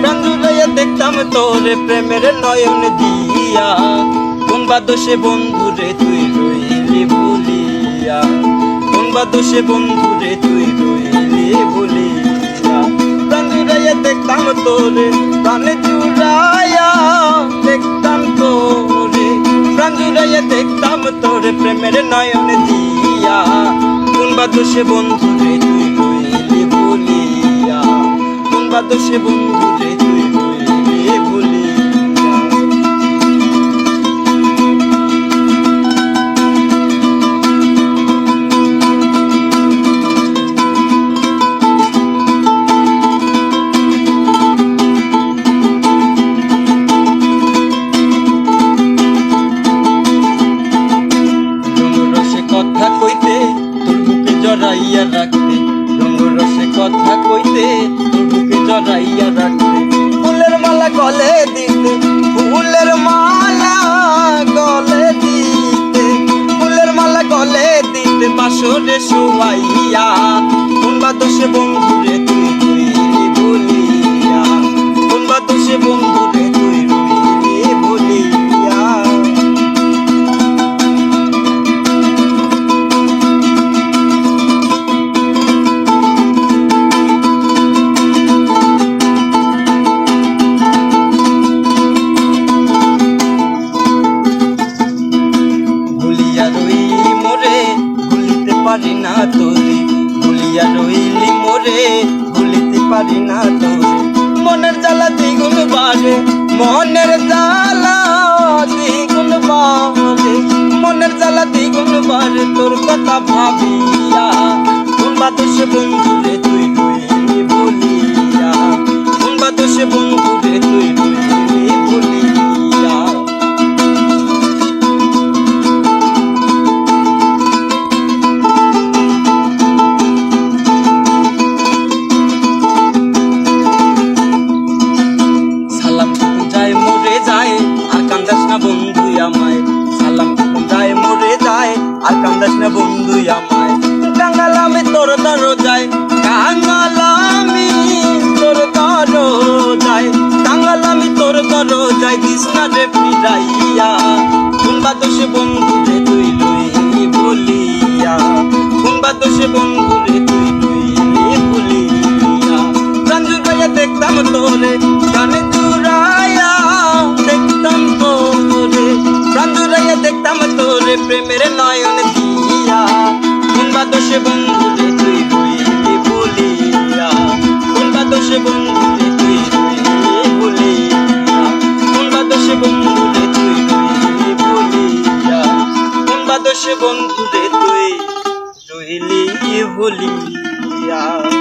প্রাণ জুড়াইয়া দেখতাম তোরে প্রেমের নয়ন দিয়া। কোন বা দোষে বন্ধুরে তুই রইলি ভুলিয়া কোন বা দোষে বন্ধুরে তুই রইলি ভুলিয়া প্রাণ জুড়াইয়া দেখতাম তোরে প্রাণ জুড়াইয়া দেখতাম তোরে প্রাণ জুড়াইয়া দেখতাম তোরে প্রেমের নয়ন দিয়া। কোন বা দোষে বন্ধুরে তুই কোন বা দোষে বন্ধুরে তুই রসে কথা কইতে তোর বুকে জড়াইয়া রাখতে। রসে কথা কইতে জড়াইয়া রাখতে ফুলের মালা গলে দিতে, ফুলের মালা গলে দিতে, ফুলের মালা গলে দিতে বাসরে শোয়াইয়া, কোন বা দোষে বন্ধুরে পারি না তোরে, ভুলিয়া রইলি মোরে, ভুলিতে পারি না তোরে। মনের জ্বালা দ্বিগুণ বাড়ে, মনের জ্বালা দ্বিগুণ বাড়ে। মনের জ্বালা দ্বিগুণ বাড়ে, তোর কথা ভাবিয়া কোন বাদশ দোষে আমায়। সালাম যায়, মরে যায়, আর কান্দাস না বন্ধু আমায়। কাঙ্গালামে তোর তর যায় কাঙ্গালামি তোর তর যায় কাঙ্গালামি তোর তর যায় দিস রে ফিরাইয়া। বন্ধু প্রেমের নয়ন দিয়া কোনবা দোষে বন্ধুরে তুই রইলি বলিয়া কোনবা দোষে বন্ধুরে তুই রইলি বলিয়া কোনবা দোষে বন্ধুরে তুই রইলি বলিয়া কোনবা দোষে বন্ধুরে তুই রইলি বলিয়া।